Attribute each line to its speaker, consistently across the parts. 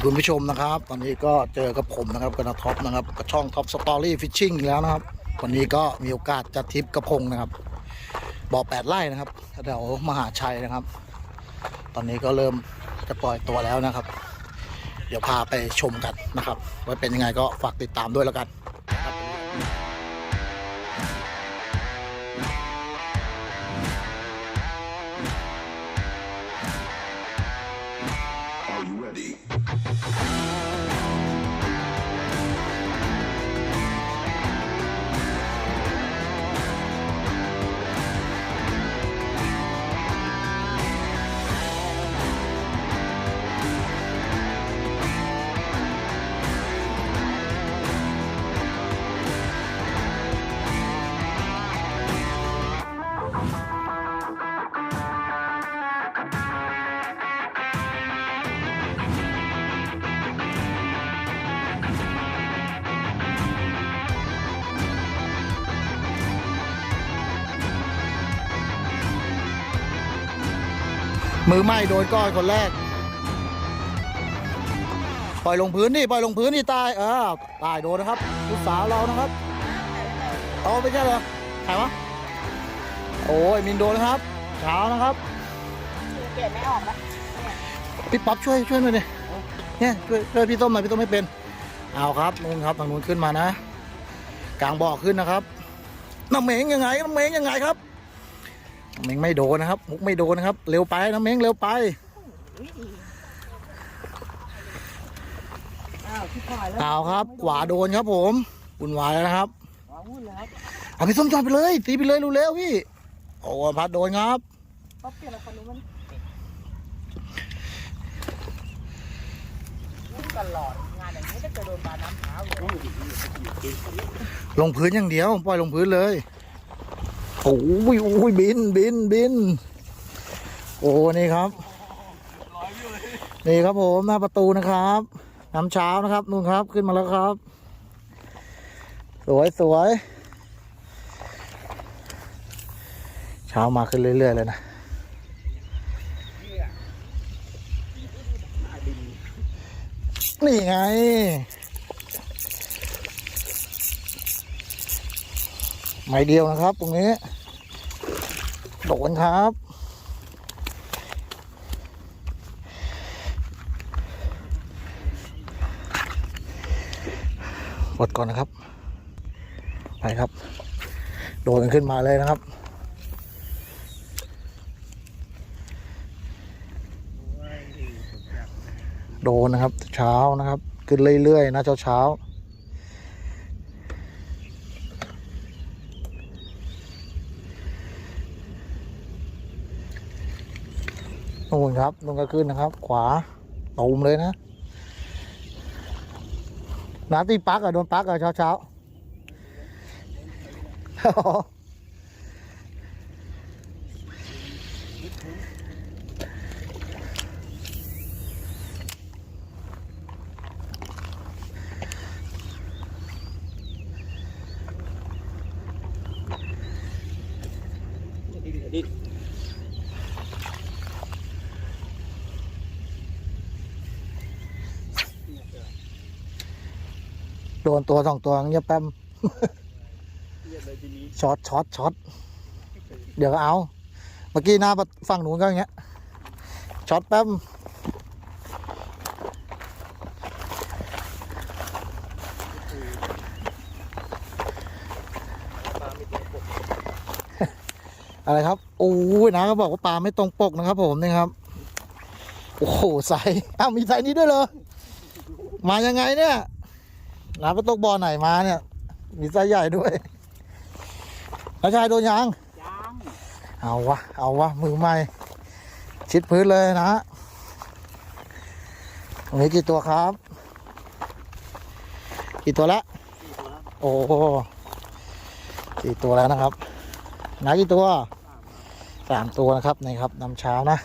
Speaker 1: ีคุณผู้ชมนะครับ ตอนนี้ก็เจอกับผมนะครับกับนาท็อปนะครับกับช่องท็อปสตอรี่ฟิชชิ่งแล้วนะครับ วันนี้ก็มีโอกาสจะทริปกระพงนะครับบ่อแปดไร่นะครับแถวมหาชัยนะครับ ตอนนี้ก็เริ่มจะปล่อยตัวแล้วนะครับ เดี๋ยวพาไปชมกันนะครับว่าเป็นยังไงก็ฝากติดตามด้วยแล้วกัน มือไหม้โดนก้อนคนแรก ปล่อยลงพื้นนี่ปล่อยลงพื้นนี่ตายเออตายโดนนะครับลูกสาวเรานะครับเอาไม่ใช่เหรอใครวะโอ้ยมินโดนนะครับเช้านะครับ
Speaker 2: เปลี่ยนไม่ออกนะ
Speaker 1: พี่ป๊อปช่วยช่วยหน่อยดิเนี่ยช่วยช่วยพี่ต้มหน่อยพี่ต้มไม่เป็นเอาครับนู่นครับทางนู้นขึ้นมานะ กลางบ่อขึ้นนะครับน้ำเหมงยังไงน้ำเหมงยังไงครับน้ำ เหมงไม่โดนนะครับ มุกไม่โดนนะครับ เร็วไปน้ำเหมงเร็วไป
Speaker 2: อ้าวที่ผ่านแล้ว
Speaker 1: เอาครับ ขวาโดนครับผมวุ่นวายแล้วนะครับ
Speaker 2: ว้าวุ่นเลยครับ
Speaker 1: เอาพี่ส้มจอดไปเลยตีไปเลยเร็วๆพี่ โอ้พัดโดนครับ
Speaker 2: ป๊อปเปลี่ยนอะไรคนนู้นมันวุ่นตลอดงานอย่างนี้ถ้าเกิดโดนปลาน้ำเท้าเลย
Speaker 1: ลงพื้นอย่างเดียว ปล่อยลงพื้นเลย โอ้ยโอ้ยบินบินบิน โอ้นี่ครับ นี่ครับผมหน้าประตูนะครับน้ำเช้านะครับนู่นครับขึ้นมาแล้วครับ สวยสวยเช้ามาขึ้นเรื่อย ๆ เลยนะนี่ไง ไม้เดียวนะครับ ตรงนี้โดนครับ ปลดก่อนนะครับ ไปครับ โดนกันขึ้นมาเลยนะครับโดนนะครับ เช้านะครับ ขึ้นเรื่อยๆนะเช้าเช้าๆ นู่น ครับนู่นก็ขึ้นนะครับ ขวาตูมเลยนะน้ำตีปักอะโดนปักอะเช้าเช้าๆ โด นตัวสองตัวเงียบแป๊มช็อตช็อตช็อตเดี๋ยวก็เอาเมื่อกี้หน้าฝั่งนู้นก็อย่างเงี้ยช็อตแป๊มอะไรครับโอ้ยนะก็บอกว่าปลาไม่ตรงปกนะครับ ผมนี่ครับ โอ้โหใสอ้าวมีใสนี้ด้วยเหรอมายังไงเนี่ย น้ำไปตกบ่อไหนมาเนี่ย มีไซส์ใหญ่ด้วยแล้วชายโดนยัง
Speaker 2: ยัง
Speaker 1: เอาวะ เอาวะ มือใหม่ ชิดพื้นเลยนะตรงนี้กี่ตัวครับ กี่ตัวละโอ้โหกี่ตัวแล้วนะครับหนากี่ตัวสามตัวนะครับนี่ครับน้ำเช้านะ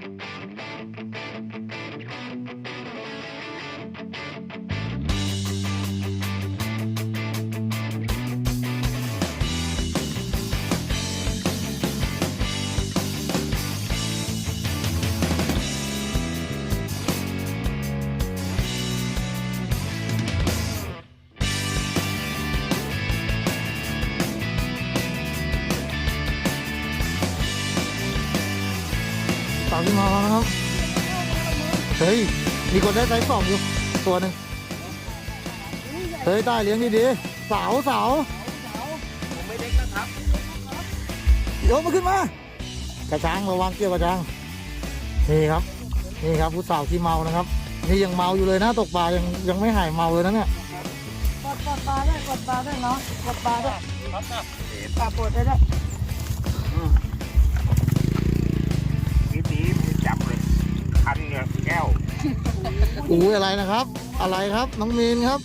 Speaker 1: Thank you. ฮ้ย มีคนได้ไซส์สองอยู่ ตัวหนึ่งเฮ้ยได้เลี้ยงดีๆเสาเสา
Speaker 2: ผมไม่เล็กนะครับ
Speaker 1: โยนมาขึ้นมา กระชังระวังเกี่ยวกระชังนี่ครับ นี่ครับผู้สาวที่เมานะครับ นี่ยังเมาอยู่เลยนะตกปลายังยังไม่หายเมาเลยนะเนี่ย
Speaker 2: กดกดปลาได้กดปลาได้เนาะกดปลาได้ปลาปวดได้ได้
Speaker 3: นิดนี้ไม่จับเลยคันเนี่ยแก้ว
Speaker 1: อู้ยอะไรนะครับ อะไรครับน้องมีนครับ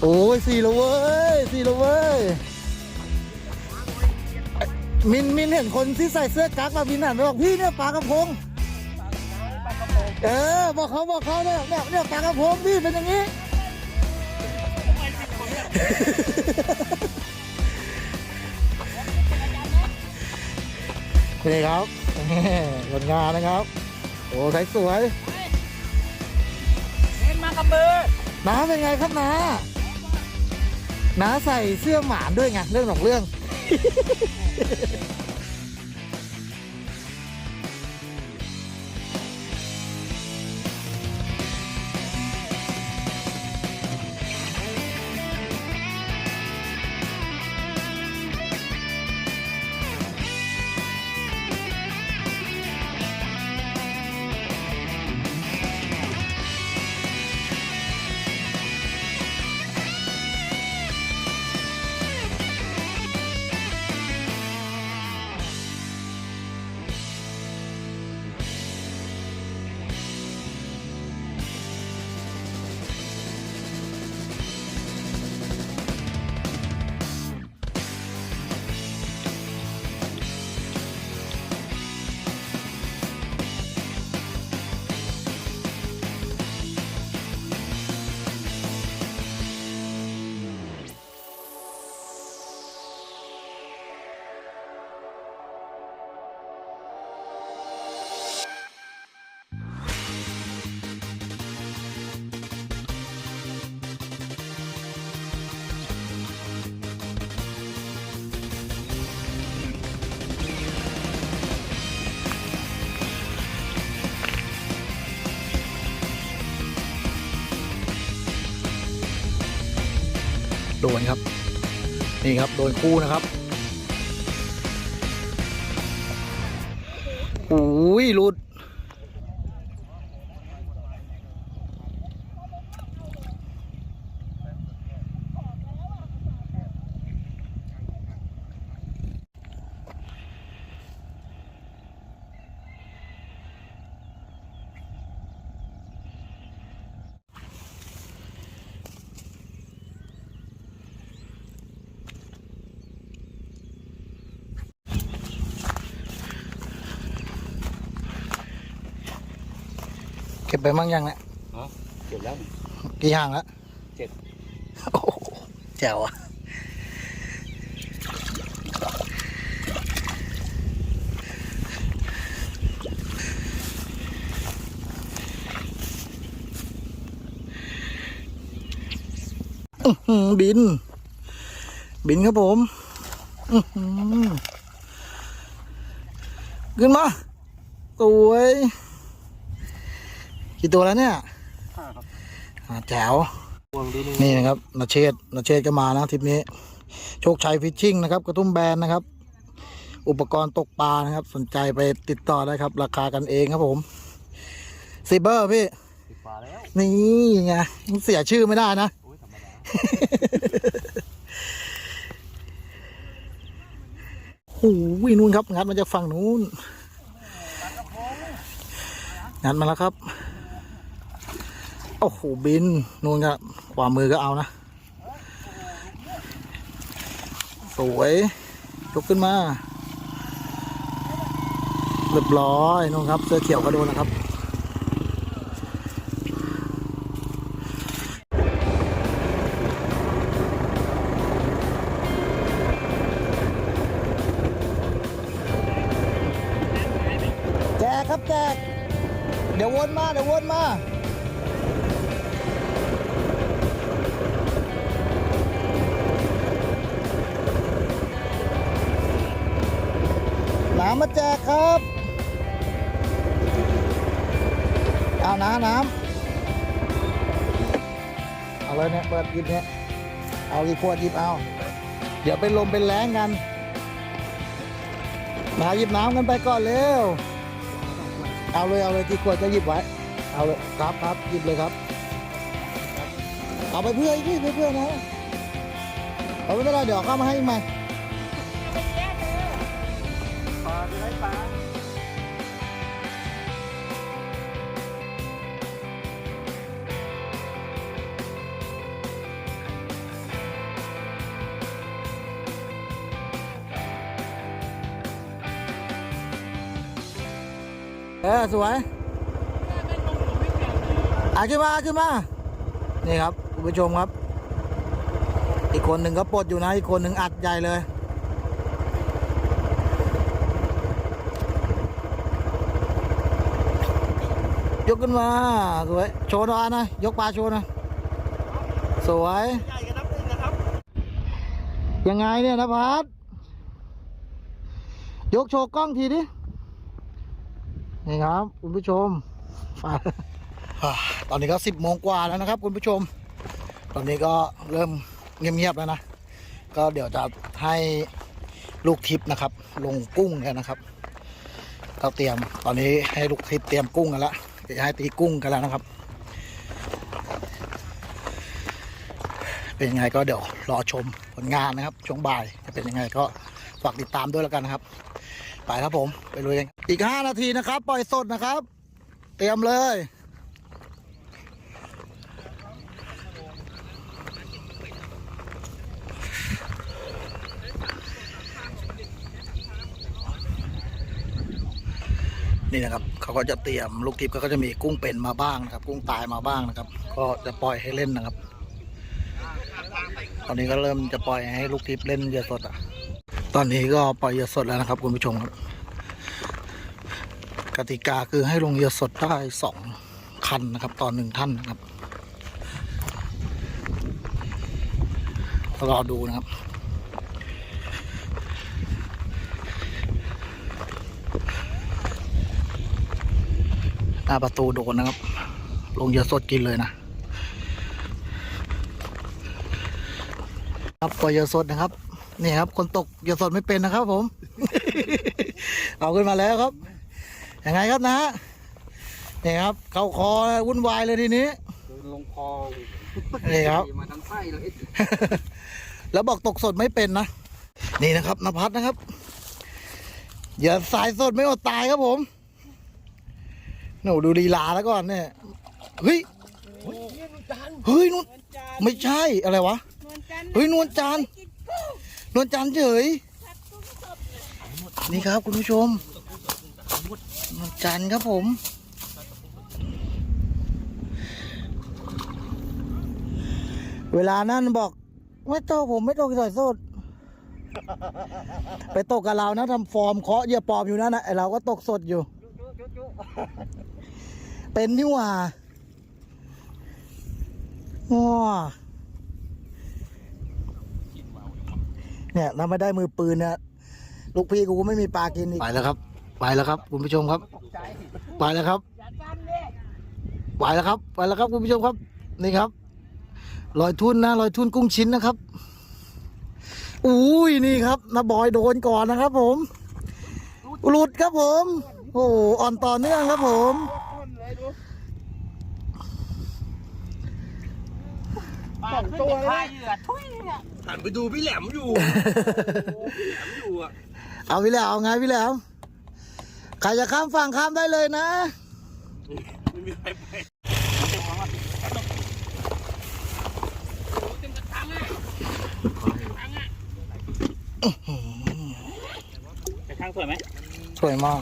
Speaker 1: โอ้ยสี่ล้วเว้ยสี่ล้วเว้ยมินมินเห็นคนที่ใส่เสื้อกั๊กมามินหันไปบอกพี่เนี่ยปลากระพงเออบอกเขาบอกเขาเนี่ยเนี่ยเนี่ยปลากระพงพี่เป็นอย่างนี้ นี่ครับผลงานนะครับ โอ้ใสสวย
Speaker 2: เล่นมากับมือ
Speaker 1: น้าเป็นไงครับน้าน้าใส่เสื้อหมานด้วยไงเรื่องของเรื่อง นี่ครับโดนคู่นะครับโอ้ยหลุด ไปมั่งยังเนี่ย
Speaker 3: เสร็จแล้ว
Speaker 1: กี่ห่างแล้ว
Speaker 3: เจ็ด
Speaker 1: โอ้โหแจ๋วอะอื้อหือบิน บินครับผมอื้อหือขึ้นมา สวย กี่ตัวแล้วเนี่ย
Speaker 3: ห้าครับ
Speaker 1: อ่าแจ๋ว
Speaker 3: วงดีนึง
Speaker 1: นี่นะครับนาเชษนาเชษก็มานะทริปนี้ โชคชัยฟิชชิ่งนะครับ กระทุ่มแบนนะครับ อุปกรณ์ตกปลานะครับ สนใจไปติดต่อได้ครับ ราคากันเองครับผมซีเบอร์พี่
Speaker 3: ติดปลาแล้ว
Speaker 1: นี่ไงเสียชื่อไม่ได้นะ
Speaker 3: โอ้ยธรรมดา
Speaker 1: โอ้โหนู่นครับงัดมาจากฝั่งนู้นงัดมาแล้วครับ โอ้โหบินนู่นครับขวามือก็เอานะ สวยยกขึ้นมาเรียบร้อยนู่นครับ เสื้อเขียวก็โดนนะครับแจกครับแจกเดี๋ยววนมา เดี๋ยววนมา มาแจกครับเอาน้ำน้ำเอาเลยเนี่ยเปิดหยิบเนี่ยเอากี่ขวดหยิบเอา เดี๋ยวเป็นลมเป็นแรงกัน มาหยิบน้ำกันไปก่อนเร็วเอาเลยเอาเลยกี่ขวดก็หยิบไว้ เอาเลยครับครับหยิบเลยครับ เอาไปเพื่ออีกทีเพื่อนะเอาไม่เป็นไรเดี๋ยวเข้ามาให้ใหม่
Speaker 3: ไปไล่ปลา
Speaker 1: เออสวยอาขึ้นมาอาขึ้นมา นี่ครับคุณผู้ชมครับ อีกคนหนึ่งก็ปลดอยู่นะ อีกคนหนึ่งอัดใหญ่เลย ยกขึ้นมาสวยโชว์หน่อยนะ ยกปลาโชว์หนะ สวย ยังไงเนี่ยนภัสยกโชว์กล้องทีดินี่ครับ คุณผู้ชมตอนนี้ก็สิบโมงกว่าแล้วนะครับ คุณผู้ชม ตอนนี้ก็เริ่มเงียบๆแล้วนะ ก็เดี๋ยวจะให้ลูกทิพย์นะครับ ลงกุ้งกันนะครับเราเตรียมตอนนี้ให้ลูกทิพย์เตรียมกุ้งกันแล้ว เดี๋ยวจะให้ตีกุ้งกันแล้วนะครับ เป็นยังไงก็เดี๋ยวรอชมผลงานนะครับ ช่วงบ่ายจะเป็นยังไงก็ฝากติดตามด้วยแล้วกันนะครับ ไปครับผมไปลุยกันอีก 5 นาทีนะครับ ปล่อยสดนะครับ เตรียมเลย นี่นะครับเขาก็จะเตรียมลูกทิพย์ก็จะมีกุ้งเป็นมาบ้างนะครับ กุ้งตายมาบ้างนะครับ ก็จะปล่อยให้เล่นนะครับ ตอนนี้ก็เริ่มจะปล่อยให้ลูกทิพย์เล่นเหยื่อสดอะ ตอนนี้ก็ปล่อยเหยื่อสดแล้วนะครับ คุณผู้ชมครับ กติกาคือให้ลงเหยื่อสดได้สองคันนะครับต่อหนึ่งท่านนะครับรอดูนะครับ น้าประตูโดนนะครับ ลงเยื่อสดกินเลยนะครับปล่อยเยื่อสดนะครับนี่ครับ คนตกเยื่อสดไม่เป็นนะครับ ผม เอาขึ้นมาแล้วครับยังไงครับนะนี่ครับ เข้าคอวุ่นวายเลยทีนี้
Speaker 3: ลงคอ
Speaker 1: นี่ครับ
Speaker 3: มาทั้งไส้เลย
Speaker 1: แล้วบอกตกสดไม่เป็นนะนี่นะครับนภัสนะครับอย่าสายสดไม่อดตายครับผม หนูดูลีลาแล้วก่อนเนี่ยเฮ้ยเฮ้ยนุ่นไม่ใช่อะไรวะเฮ้ยนวลจันทร์นวลจันทร์เฉยนี่ครับคุณผู้ชมนวลจันทร์ครับผมเวลานั้นบอกไม่ตกผมไม่ตกสอยสด ไปตกกับเรานะทำฟอร์มเคาะเหยื่อปลอมอยู่นั่นนะไอเราก็ตกสดอยู่ เป็นที่หว่าว้าเนี่ยถ้าไม่ได้มือปืนเนี่ยลูกพี่กูก็ไม่มีปลากินอีกไปแล้วครับ ไปแล้วครับ คุณผู้ชมครับ ไปแล้วครับไปแล้วครับ ไปแล้วครับคุณผู้ชมครับ นี่ครับลอยทุนนะลอยทุนกุ้งชิ้นนะครับอุ้ยนี่ครับนาบอยโดนก่อนนะครับ ผมหลุดครับผม โอ้อ่อนต่อเนื่องครับผม
Speaker 3: สองตัวเลยเหยื่อทุยเนี่ยหันไปดูพี่แหลมอยู่แหลมอยู่อะ
Speaker 1: เอาพี่แล้วเอาไงพี่แล้วใครจะข้ามฝั่งข้ามได้เลยนะ
Speaker 3: ไม่มีใครไปกระชังสวยไหม
Speaker 1: สวยมาก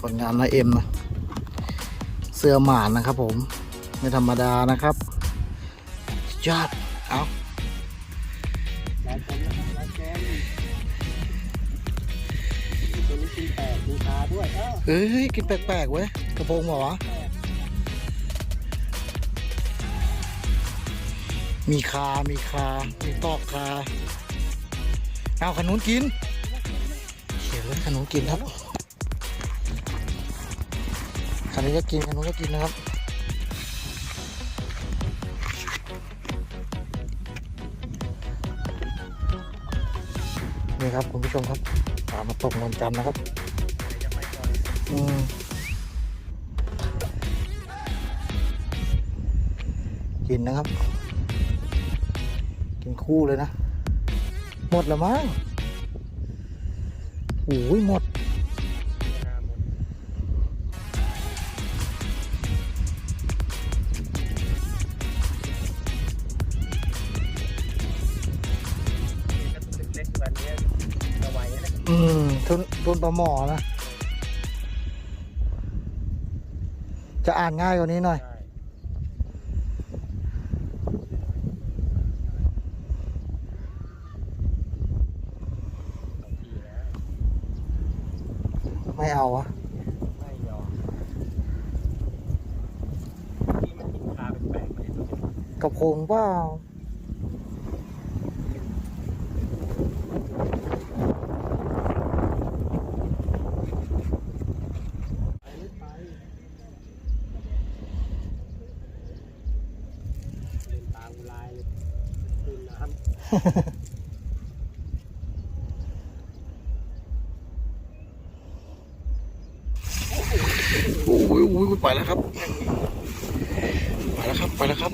Speaker 1: ผลงานนายเอ็มนะ เสื้อหมานนะครับผม ไม่ธรรมดานะครับยอดเอา
Speaker 3: หลายคนนะครับหลายกินแปดกินตาด้วยเฮ้
Speaker 1: ย กินแปลกๆเว้ย กระโปรงเหรอวะมีคา มีคา มีตอกคา เอาขนุนกินเขียนเลยขนุนกินครับ ขนุนก็กินขนุนก็กินนะครับนี่ครับคุณผู้ชมครับตามาตกนนจันทร์นะครับอืมกินนะครับ กินคู่เลยนะ หมดแล้วมั้งโอ้ยหมด นทุนปลาหมอนะ จะอ่านง่ายกว่านี้หน่อย
Speaker 3: ใช่
Speaker 1: ไม่เอาอะ
Speaker 3: ไม่ยอมนี่มันกินคาแปลกๆไม่ได้ตัวนี้
Speaker 1: กระพงเปล่า
Speaker 3: เล่นตามลายเลยตื่นน้ำ
Speaker 1: โอ้ยโอ้ยไปแล้วครับ ไปแล้วครับ ไปแล้วครับ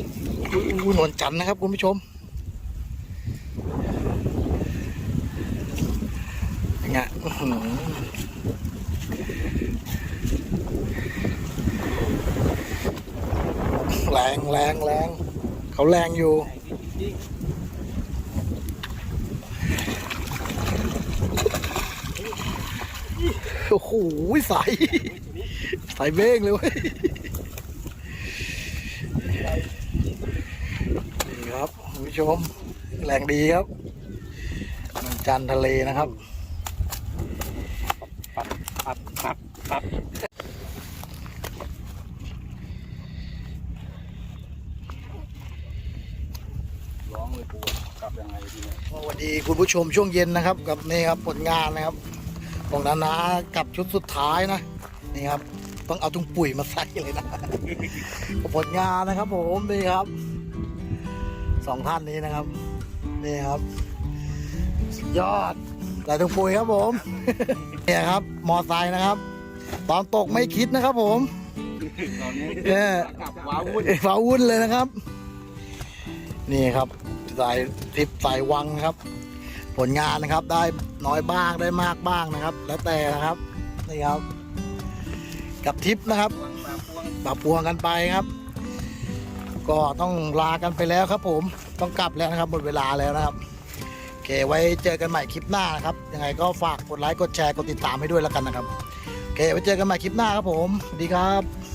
Speaker 1: โอ้ยโอ้ย นวลจันทร์นะครับคุณผู้ชมยังไงอื้อหือแรงแรงแรงเขาแรงอยู่
Speaker 3: ใหญ่จริง
Speaker 1: โอ้โหใส ใสเบ้งเลยเว้ยนี่ครับคุณผู้ ชมแรงดีครับมันจันทร์ทะเลนะครับ
Speaker 3: ปับปับปับปับร้องเลยปูกลับยังไงดีเนี่ย
Speaker 1: สวัสดีคุณผู้ชมช่วงเย็นนะครับ กับนี่ครับผลงานนะครับ ของนานากับชุดสุดท้ายนะนี่ครับต้องเอาถุงปุ๋ยมาใส่เลยนะผลงานนะครับผมนี่ครับ สองท่านนี้นะครับ นี่ครับสุดยอดใส่ถุงปุ๋ยครับผม เนี่ยครับ มอไซค์นะครับ ตอนตกไม่คิดนะครับผม
Speaker 3: ตอนนี้
Speaker 1: เออ
Speaker 3: กลับว้าวุ่น
Speaker 1: ฟ้าวุ่นเลยนะครับ นี่ครับสายทิปสายวังนะครับ ผลงานนะครับได้น้อยบ้างได้มากบ้างนะครับ แล้วแต่นะครับนี่ครับ กับทิปนะครับ
Speaker 3: วางปลาพวง
Speaker 1: ปรับพวงกันไปครับ ก็ต้องลากันไปแล้วครับผมต้องกลับแล้วนะครับหมดเวลาแล้วนะครับโอเคไว้เจอกันใหม่คลิปหน้านะครับยังไงก็ฝากกดไลค์กดแชร์กดติดตามให้ด้วยแล้วกันนะครับโอเคไว้เจอกันใหม่คลิปหน้าครับผมสวัสดีครับ